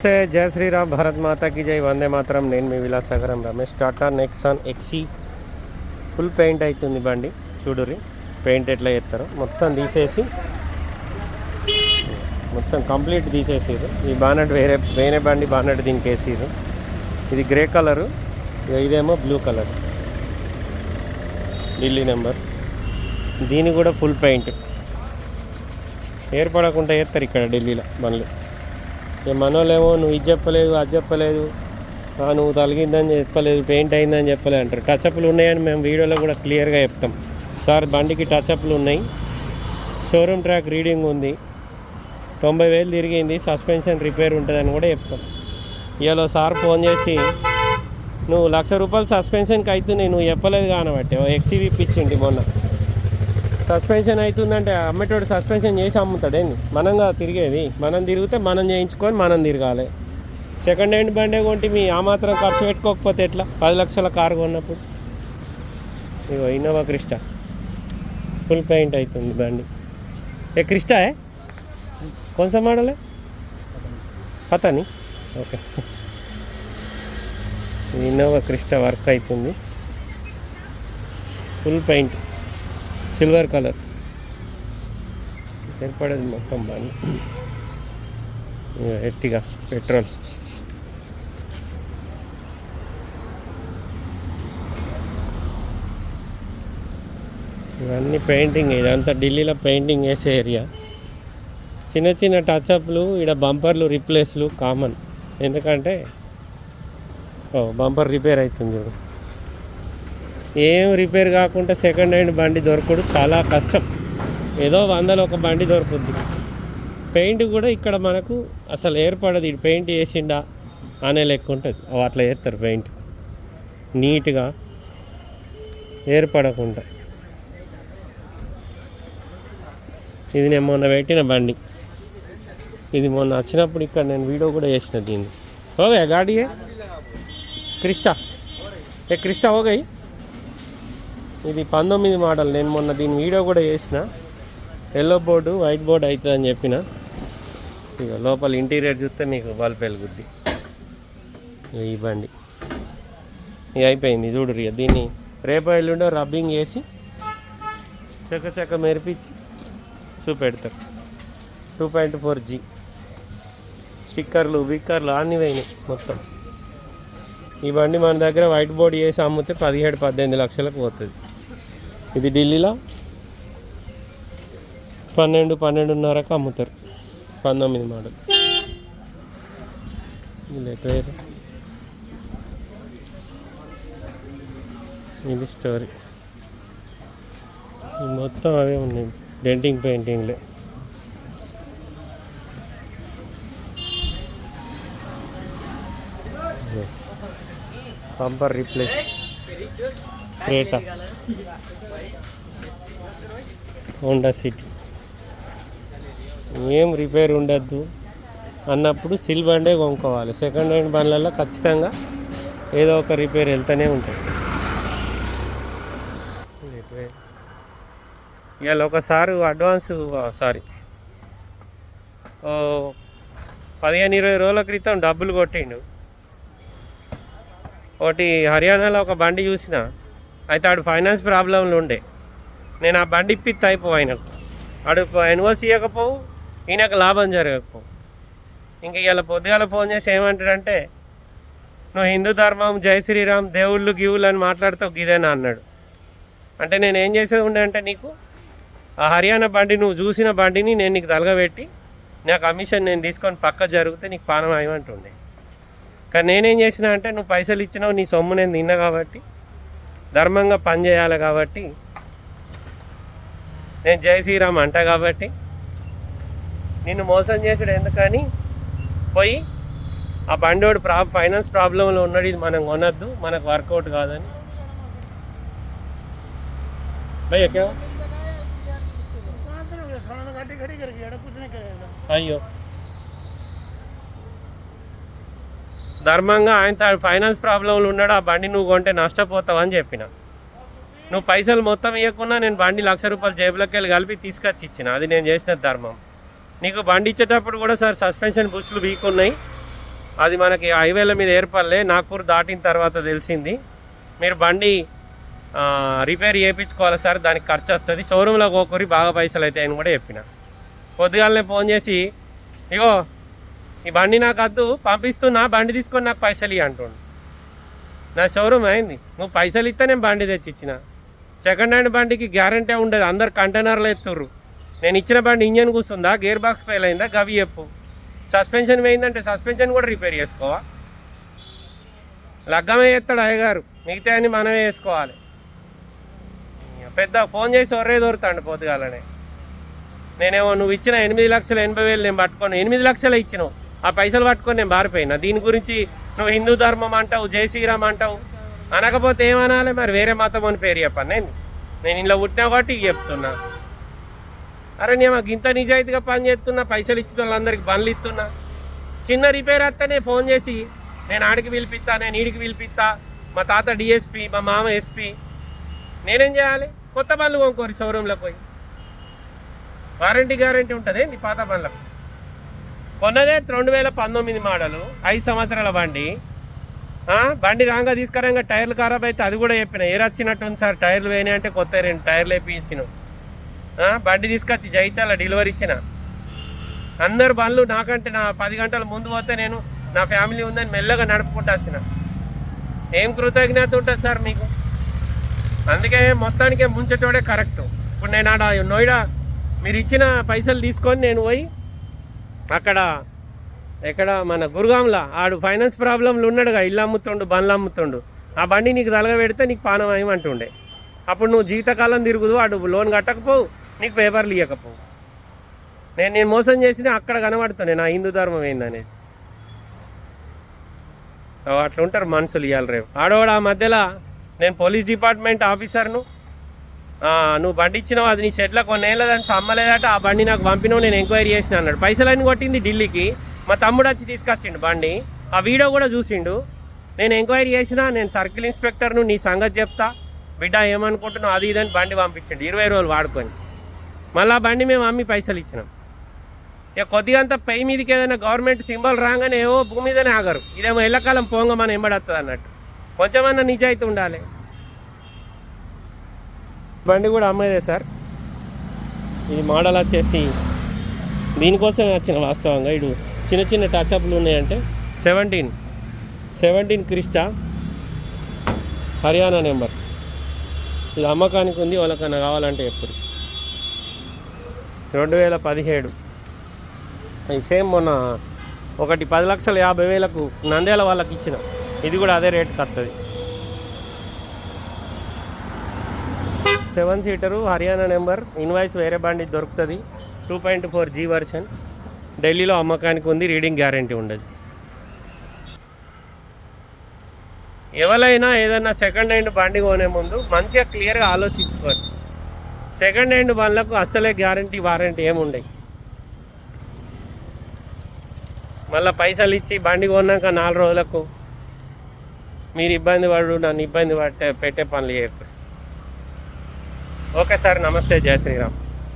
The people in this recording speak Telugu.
నమస్తే జయ శ్రీరామ్ భారత్ మాతాకి జై. వందే మాత్రం. నేను మీ Vilasagaram Ramesh. Tata Nexon XE full paint అవుతుంది బండి. చూడురి పెయింట్ ఎట్లా చేస్తారో. మొత్తం తీసేసి మొత్తం కంప్లీట్ తీసేసారు ఈ బానట్ వేరే వేరే బండి బానట్ దీనికి వేసారు ఇది గ్రే కలరు ఇదేమో బ్లూ కలర్. ఢిల్లీ నెంబర్. దీని కూడా ఫుల్ పెయింట్. ఏర్పడకుండా వేస్తారు ఇక్కడ ఢిల్లీలో బండ్లు. మనోళ్ళేమో నువ్వు ఇది చెప్పలేదు అది చెప్పలేదు. నువ్వు తలిగిందని చెప్పలేదు పెయింట్ అయిందని చెప్పలేదు అంటారు. టచ్అప్లు ఉన్నాయని మేము వీడియోలో కూడా క్లియర్గా చెప్తాం. సార్ బండికి టచ్అప్లు ఉన్నాయి. షోరూమ్ ట్రాక్ రీడింగ్ ఉంది. తొంభై వేలు తిరిగింది సస్పెన్షన్ రిపేర్ ఉంటుందని కూడా చెప్తాం. ఇవాళ సార్ ఫోన్ చేసి నువ్వు లక్ష రూపాయలు సస్పెన్షన్కి అవుతున్నాయి నువ్వు చెప్పలేదు కానబట్టే ఎక్సీవీ పిచ్చింటి మొన్న. సస్పెన్షన్ అవుతుందంటే అమ్మేటోడు సస్పెన్షన్ చేసి అమ్ముతాడేంది? మనంగా తిరిగేది? మనం తిరిగితే మనం చేయించుకొని మనం తిరగాలి. సెకండ్ హ్యాండ్ బండే కొంటే మీ ఆ మాత్రం ఖర్చు పెట్టుకోకపోతే ఎట్లా? పది లక్షల కారు కొన్నప్పుడు. ఇగో ఇన్నోవా క్రిస్టా. ఫుల్ పెయింట్ అవుతుంది బండి. ఏ క్రిస్టా ఏ? కొంచెం మోడలే పతని ఓకే. ఇన్నోవా క్రిస్టా వర్క్ అవుతుంది ఫుల్ పెయింట్ సిల్వర్ కలర్ ఏర్పడేది మొత్తం బాగా ఎట్టిగా పెట్రోల్. ఇవన్నీ పెయింటింగ్ ఇదంతా ఢిల్లీలో పెయింటింగ్ వేసే ఏరియా. చిన్న చిన్న టచ్అప్లు ఇక్కడ బంపర్లు రిప్లేస్లు కామన్. ఎందుకంటే ఓ బంపర్ రిపేర్ అవుతుంది చూడు ఏం రిపేర్ కాకుండా సెకండ్ హ్యాండ్ బండి దొరకడు చాలా కష్టం. ఏదో వందలు ఒక బండి దొరుకుద్ది. పెయింట్ కూడా ఇక్కడ మనకు అసలు ఏర్పడదు. ఇటు పెయింట్ వేసిండా అనే లెక్క ఉంటుంది. అవి అట్లా వేస్తారు పెయింట్. నీట్గా ఏర్పడకుండా. ఇది నేను మొన్న పెట్టిన బండి. ఇది మొన్న వచ్చినప్పుడు ఇక్కడ నేను వీడియో కూడా చేసిన దీన్ని. ఓకే గాడియే. క్రిస్టా ఏ క్రిస్టా ఓగయి ఇది పంతొమ్మిది మోడల్ నేను మొన్న దీని వీడియో కూడా చేసిన. ఎల్లో బోర్డు వైట్ బోర్డు అవుతుంది అని చెప్పిన. ఇక లోపల ఇంటీరియర్ చూస్తే మీకు బల్బ్ వెలుగుద్ది. ఈ బండి. ఇక అయిపోయింది. చూడు ఇక దీన్ని రేపు ఎల్లుండో రబ్బింగ్ చేసి చక్క చక్క మెరిపించి చూపెడతారు టూ పాయింట్ ఫోర్ జీ. స్టిక్కర్లు బిక్కర్లు అన్నీ పోయినాయి మొత్తం. ఈ బండి మన దగ్గర వైట్ బోర్డ్ చేసి అమ్మితే పదిహేడు పద్దెనిమిది లక్షలకు పోతుంది. ఇది ఢిల్లీలో? పన్నెండు పన్నెండున్నరకు అమ్ముతారు. పంతొమ్మిది మోడల్. ఇది ఎటువైపు? ఇది స్టోరీ మొత్తం అవే ఉన్నాయి. Denting పెయింటింగ్లే bumper replace Creta Honda City. ఏం రిపేర్ ఉండద్దు. అన్నప్పుడు సిల్ బండే కొనుక్కోవాలి. సెకండ్ హ్యాండ్ బండ్లలో ఖచ్చితంగా ఏదో ఒక రిపేర్ వెళ్తూనే ఉంటుంది ఇవాళ ఒకసారి అడ్వాన్స్ సారీ. ఓ పదిహేను ఇరవై రోజుల క్రితం డబ్బులు కొట్టిండు. ఒకటి హర్యానాలో ఒక బండి చూసిన. అయితే ఆడు ఫైనాన్స్ ప్రాబ్లంలు ఉండే. నేను ఆ బండి ఇప్పిత్త అయిపో ఆయనకు. ఆడు ఎన్ఓసి ఇవ్వకపోవు ఈయనకు లాభం జరగకపోవు. ఇంకా ఇలా పొద్దుగాల ఫోన్ చేసి ఏమంటాడంటే నువ్వు హిందూ ధర్మం జై శ్రీరామ్ దేవుళ్ళు గివులు అని మాట్లాడుతావు గిదేనా అన్నాడు. అంటే నేను ఏం చేసేది ఉండే అంటే నీకు ఆ హర్యానా బండి నువ్వు చూసిన బండిని నేను నీకు తలగబెట్టి నా కమిషన్ నేను తీసుకొని పక్క జరిగితే నీకు పానం అయ్యమంటుండే. కానీ నేనేం చేసిన అంటే నువ్వు పైసలు ఇచ్చినావు నీ సొమ్ము నేను తిన్నా కాబట్టి ధర్మంగా పని చేయాలి కాబట్టి నేను జై శ్రీరామ్ అంట కాబట్టి నిన్ను మోసం చేసాడు ఎందుకని? పోయి ఆ బండోడు ప్రా ఫైనాన్స్ ప్రాబ్లంలో ఉన్నాడు ఇది మనం కొనొద్దు మనకు వర్కౌట్ కాదని. అయ్యో. ధర్మంగా ఆయన ఫైనాన్స్ ప్రాబ్లంలు ఉన్నాడు ఆ బండి నువ్వు కొంటే నష్టపోతావు అని చెప్పిన. నువ్వు పైసలు మొత్తం ఇవ్వకుండా నేను బండి లక్ష రూపాయలు జేబులోకి వెళ్ళి కలిపి తీసుకొచ్చి ఇచ్చిన అది నేను చేసిన ధర్మం. నీకు బండి ఇచ్చేటప్పుడు కూడా సార్ సస్పెన్షన్ బుష్లు వీక్ ఉన్నాయి అది మనకి హైవేల మీద ఏర్పడలే. నాగ్పూర్ దాటిన తర్వాత తెలిసింది. మీరు బండి రిపేర్ చేయించుకోవాలి సార్. దానికి ఖర్చు వస్తుంది. షోరూంలో పోకూరి బాగా పైసలు అవుతాయి అని కూడా చెప్పిన. పొద్దుగాలనే ఫోన్ చేసి ఇగో ఈ బండి నాకు వద్దు. పంపిస్తున్నా. బండి తీసుకొని నాకు పైసలు ఇవ్వ అంటుండు. నా షోరూమ్ అయింది. నువ్వు పైసలు ఇస్తే నేను బండి తెచ్చి ఇచ్చిన సెకండ్ హ్యాండ్ బండికి గ్యారంటీ ఉండదు. అందరు కంటైనర్లు ఎత్తుర్రు. నేను ఇచ్చిన బండి ఇంజన్ కూర్చుందా? గేర్ బాక్స్ ఫెయిల్ అయిందా? గవి చెప్పు. సస్పెన్షన్ పోయిందంటే సస్పెన్షన్ కూడా రిపేర్ చేసుకోవా? లగ్గమే చేస్తాడు అయ్యగారు. మిగతా అన్ని మనమే వేసుకోవాలి పెద్ద ఫోన్ చేసి ఒర్రే దొరుకుతాండి పొద్దుగాలనే నేనేమో నువ్వు ఇచ్చిన ఎనిమిది లక్షల ఎనభై వేలు నేను పట్టుకొని ఎనిమిది లక్షలు ఇచ్చినావు. ఆ పైసలు పట్టుకొని నేను మారిపోయినా దీని గురించి నువ్వు హిందూ ధర్మం అంటావు జై శ్రీరామ్ అంటావు. అనకపోతే ఏమనాలి? మరి వేరే మతం అని పేరు చెప్పాను నేను నేను ఇంట్లో పుట్టినా కాబట్టి ఇక చెప్తున్నా. అరే నేను మాకు ఇంత నిజాయితీగా పని చేస్తున్నా పైసలు ఇచ్చిన వాళ్ళందరికీ బండ్లు ఇస్తున్నా. చిన్న రిపేర్ వస్తేనే ఫోన్ చేసి నేను ఆడికి పిలిపిస్తా నేను ఈడికి పిలిపిస్తా. మా తాత డిఎస్పి మా మామ ఎస్పి నేనేం చేయాలి? కొత్త బండ్లు కొనుక్కోరు షోరూంలో పోయి. వారంటీ గ్యారంటీ ఉంటుంది నీ పాత బండ్లకు. కొన్నదే రెండు వేల పంతొమ్మిది మోడలు ఐదు సంవత్సరాల బండి. బండి రాగా తీసుకురాగా టైర్లు ఖరాబ్ అయితే అది కూడా చెప్పిన. ఏ ఉంది సార్? టైర్లు వేయని అంటే కొత్త రెండు టైర్లు వేపించిన. బండి తీసుకొచ్చి జైతాల డెలివరీ ఇచ్చిన. అందరు బండ్లు నాకంటే నా పది గంటల ముందు పోతే నేను నా ఫ్యామిలీ ఉందని మెల్లగా నడుపుకుంటూ వచ్చిన. ఏం కృతజ్ఞత ఉంటుంది సార్ మీకు? అందుకే మొత్తానికే ముంచటోడే కరెక్ట్. ఇప్పుడు నేను ఆడ నోయిడా మీరు ఇచ్చిన పైసలు తీసుకొని నేను పోయి అక్కడ ఎక్కడ మన గురుగాంలో ఆడు ఫైనాన్స్ ప్రాబ్లంలు ఉన్నాడుగా ఇల్లు అమ్ముతుండు బండ్లు అమ్ముతుండు. ఆ బండి నీకు తలగబెడితే నీకు పానం అంటుండే. అప్పుడు నువ్వు జీవితకాలం తిరుగుదు వాడు లోన్ కట్టకపోవు నీకు పేపర్లు ఇవ్వకపోవు నేను నేను మోసం చేసిన అక్కడ కనబడుతుంది నా హిందూ ధర్మం ఏందనేది అట్లా ఉంటారు మనుషులు ఇవ్వాలి రేపు. ఆడవాడు ఆ మధ్యలో నేను పోలీస్ డిపార్ట్మెంట్ ఆఫీసర్ను. నువ్వు బండి ఇచ్చినావు అది నీ షెడ్లో కొన్నేళ్ళ దాన్ని అమ్మలేదట ఆ బండి నాకు పంపినావు నేను ఎంక్వైరీ చేసిన అన్నాడు. పైసలన్నీ కొట్టింది ఢిల్లీకి. మా తమ్ముడు వచ్చి తీసుకొచ్చిండు బండి. ఆ వీడియో కూడా చూసిండు. నేను ఎంక్వైరీ చేసిన నేను సర్కిల్ ఇన్స్పెక్టర్ను నీ సంగతి చెప్తా. బిడ్డ ఏమనుకుంటున్నావు? అది ఇదని బండి పంపించండి. ఇరవై రోజులు వాడుకొని. మళ్ళీ ఆ బండి మేము అమ్మి పైసలు ఇచ్చినాం. ఇక కొద్దిగా అంత పై మీదకి ఏదైనా గవర్నమెంట్ సింబల్ రాగానే ఏవో భూమి మీదనే ఆగరు. ఇదేమో ఎల్లకాలం పోంగ మనం ఎంబడత్తది అన్నట్టు. కొంచెమన్నా నిజాయితీ ఉండాలి. బండి కూడా అమ్మేదే సార్. ఈ మోడల్ వచ్చేసి దీనికోసమే వచ్చిన వాస్తవంగా ఇడు. చిన్న చిన్న టచ్అప్లు ఉన్నాయంటే seventeen seventeen Crysta Haryana number ఇది అమ్మకానికి ఉంది వాళ్ళకన్నా కావాలంటే ఎప్పుడు. రెండు వేల పదిహేడు. ఇది సేమ్ మొన్న ఒకటి పది లక్షల యాభై వేలకు నంద్యాల వాళ్ళకి ఇచ్చిన. ఇది కూడా అదే రేట్కి వస్తుంది seven seater Haryana number invoice వేరే బండి దొరుకుతుంది. Two point four G version ఢిల్లీలో అమ్మకానికి ఉంది రీడింగ్ గ్యారంటీ ఉండదు. ఎవరైనా ఏదైనా సెకండ్ హ్యాండ్ బండి కొనే ముందు మంచిగా క్లియర్గా ఆలోచించుకోండి. సెకండ్ హ్యాండ్ బండ్లకు అస్సలే గ్యారంటీ వారంటీ ఏముండయి మళ్ళీ పైసలు ఇచ్చి బండి కొన్నాక నాలుగు రోజులకు మీరు ఇబ్బంది పడు నన్ను ఇబ్బంది పట్టే పెట్టే పనులు చేయకు. ఓకే సార్ నమస్తే జయ శ్రీరామ్.